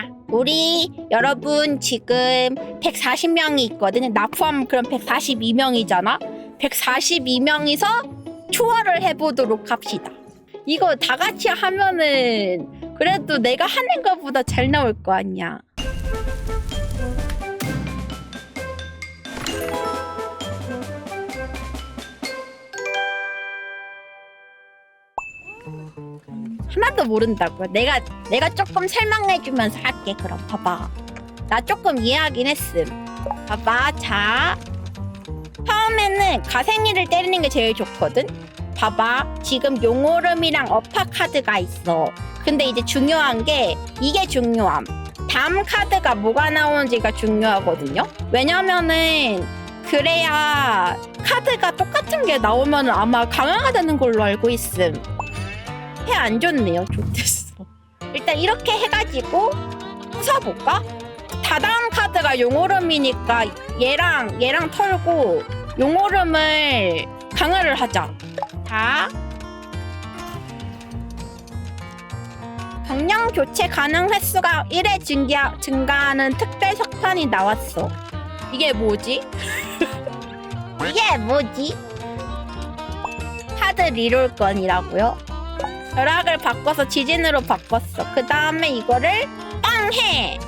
자, 우리 여러분 지금 140명이 있거든요. 나 포함 그럼 142명이잖아. 142명이서 초월을 해보도록 합시다. 이거 다 같이 하면은 그래도 내가 하는 것보다 잘 나올 거 아니야. 하나도 모른다고요. 내가 내가 조금 설명해주면서 할게. 그럼 봐봐. 나 조금 이해하긴 했음. 봐봐. 자, 처음에는 가생이를 때리는 게 제일 좋거든. 봐봐. 지금 용오름이랑 어파 카드가 있어. 근데 이제 중요한 게 이게 중요함. 다음 카드가 뭐가 나오는지가 중요하거든요. 왜냐면은 그래야 카드가 똑같은 게 나오면 아마 강화가 되는 걸로 알고 있음. 해 안 좋네요. 좋댔어. 일단 이렇게 해가지고 부숴볼까? 다다음 카드가 용오름이니까 얘랑 얘랑 털고 용오름을 강화를 하자. 자. 경량 교체 가능 횟수가 1회 증가, 증가하는 특별 석판이 나왔어. 이게 뭐지? 이게 뭐지? 카드 리롤건이라고요? 벼락을 바꿔서 지진으로 바꿨어. 그 다음에 이거를 빵 해.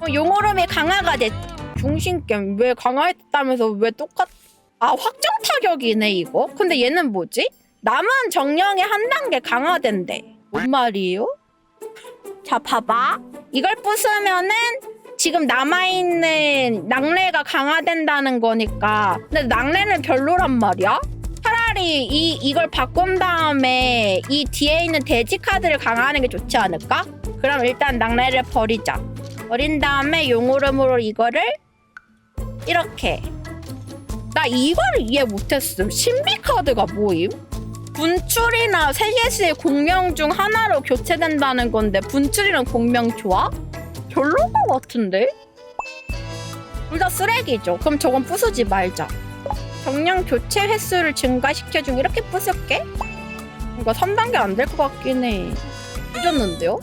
어, 용오름이 강화가 됐. 중심겜 왜 강화했다면서 왜 똑같? 아 확정 타격이네 이거. 근데 얘는 뭐지? 남은 정령이 한 단계 강화된대. 뭔 말이에요? 자 봐봐. 이걸 부수면은 지금 남아있는 낙뢰가 강화된다는 거니까. 근데 낙뢰는 별로란 말이야? 차라리 이 이걸 바꾼 다음에 이 뒤에 있는 돼지 카드를 강화하는 게 좋지 않을까? 그럼 일단 낙뢰를 버리자. 버린 다음에 용오름으로 이거를 이렇게. 나 이거를 이해 못했음. 신비 카드가 뭐임? 분출이나 세계시의 공명 중 하나로 교체된다는 건데 분출이랑 공명 좋아? 별로인 것 같은데? 둘 다 쓰레기죠. 그럼 저건 부수지 말자. 정량 교체 횟수를 증가시켜주고 이렇게 부술게? 이거 3단계 안 될 것 같긴 해. 늦었는데요?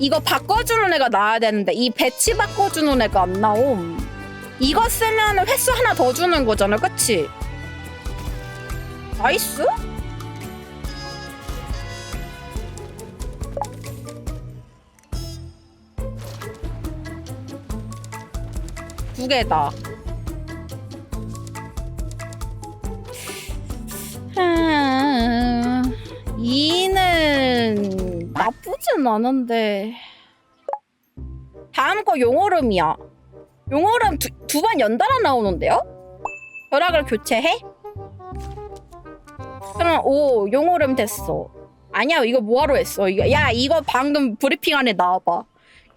이거 바꿔주는 애가 나와야 되는데 이 배치 바꿔주는 애가 안 나옴. 이거 쓰면 횟수 하나 더 주는 거잖아, 그치? 나이스? 두 개다. 나쁘진 않은데 다음 거 용오름이야. 용오름 두 번 연달아 나오는데요? 벼락을 교체해? 그럼 오 용오름 됐어. 아니야 이거 뭐하러 했어? 이거 야 이거 방금 브리핑 안에 나와봐.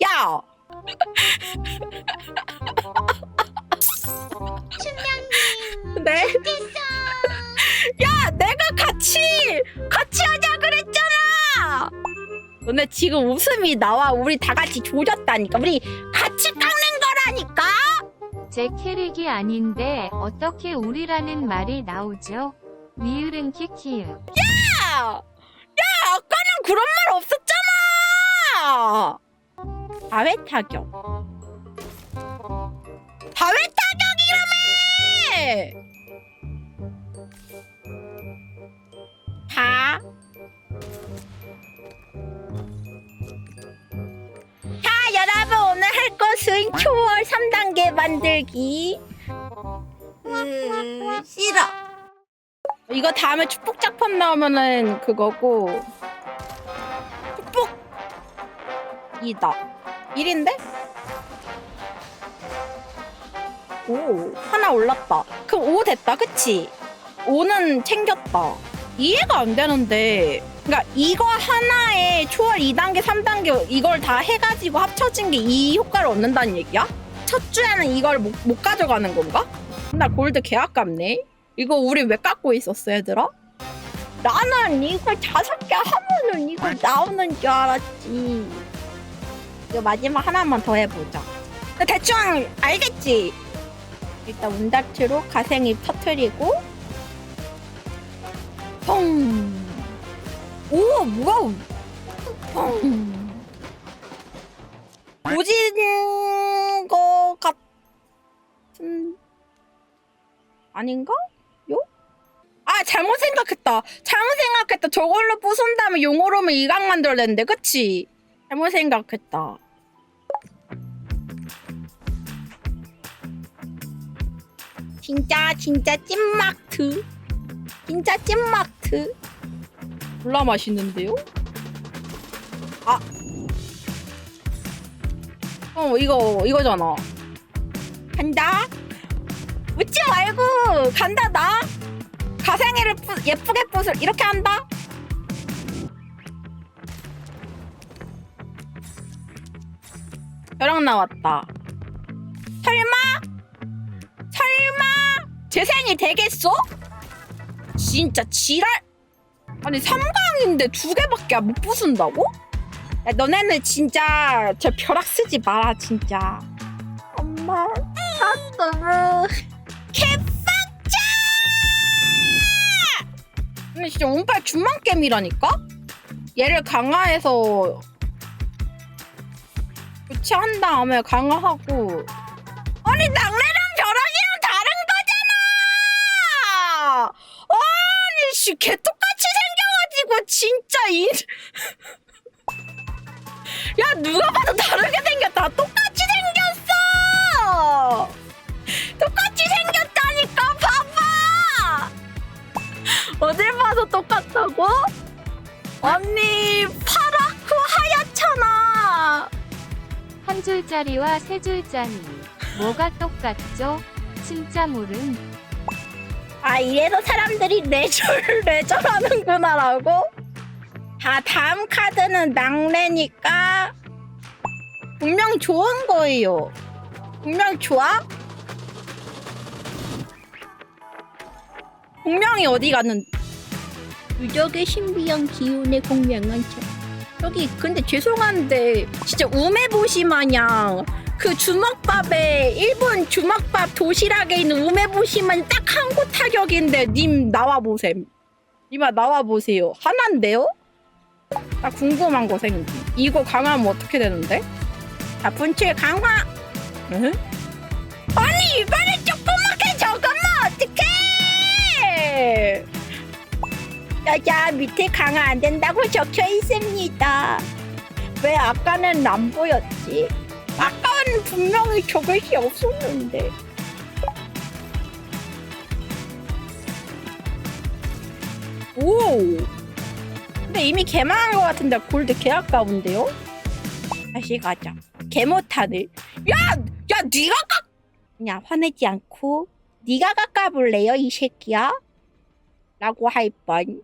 야 네? 너네 지금 웃음이 나와. 우리 다 같이 조졌다니까. 우리 같이 깎는 거라니까. 제 캐릭이 아닌데 어떻게 우리라는 말이 나오죠? 리을은 키키읍. 야, 야, 아까는 그런 말 없었잖아. 다회 타격. 다회 타격이라며. 할 것은 초월 3단계 만들기. 음, 싫어. 이거 다음에 축복 작품 나오면은 그거고 축복 2다 1인데? 오 하나 올랐다 그럼 5 됐다 그치? 5는 챙겼다 이해가 안 되는데 그러니까 이거 하나에 초월 2단계 3단계 이걸 다 해가지고 합쳐진 게 이 효과를 얻는다는 얘기야? 첫 주에는 이걸 못, 못 가져가는 건가? 나 골드 개 아깝네 이거 우리 왜 깎고 있었어 얘들아? 나는 이거 다섯 개 하면은 이거 나오는 줄 알았지 이거 마지막 하나만 더 해보자 대충 알겠지? 일단 운다트로 가생이 터트리고 펑! 오 음. 오진 거 같은 아닌가? 요? 아 잘못 생각했다. 잘못 생각했다. 저걸로 부순 다음에 용어로면 이강 만들어냈는데 그치? 잘못 생각했다. 진짜 진짜 찐막트. 진짜 찐막 트. 졸라 맛있는데요? 아. 어, 이거, 이거잖아. 간다? 웃지 말고, 간다, 나? 가생이를 부, 예쁘게 부술, 이렇게 한다? 벼락 나왔다. 설마? 설마? 제 생이 되겠어? 진짜 지랄. 아니, 삼강인데 두 개밖에 못 부순다고? 야, 너네는 진짜 저 벼락 쓰지 마라 진짜. 엄마 아 너무 개빡짜 근데 진짜 운빨 준만 게임이라니까? 얘를 강화해서 교체한 다음에 강화하고. 아니 낙뢰랑 아니 씨 개똑같이 생겨가지고 진짜 이 야 누가 봐도 다르게 생겼다 똑같이 생겼어 똑같이 생겼다니까 봐봐 어딜 봐서 똑같다고? 언니 파랗고 하얗잖아 한 줄짜리와 세 줄짜리. 뭐가 똑같죠? 진짜 모름. 아 이래서 사람들이 뇌절 뇌절하는구나라고? 자 다음 카드는 낙뢰니까 분명 좋은 거예요. 분명 좋아? 분명히 어디 갔는? 유적의 신비한 기운의 공명한 책. 여기 근데 죄송한데 진짜 우메보시 마냥 그 주먹밥에 일본 주먹밥 도시락에 있는 우메보시만 딱한 곳 타격인데 님 나와 보셈. 님아 나와 보세요. 하나인데요? 나 궁금한 거 생기. 이거 강화하면 어떻게 되는데? 자 분칠 강화. 응? 아니 이번에 조그맣게 적으면 어떡해? 짜자 밑에 강화 안 된다고 적혀 있습니다. 왜 아까는 안 보였지? 아까는 분명히 저것이 없었는데. 오! 근데 이미 개망한 것 같은데 골드 개 아까운데요? 다시 가자. 개 못하네. 야! 야 네가 깎... 야 화내지 않고 네가 깎아볼래요 이 새끼야? 라고 할 뻔.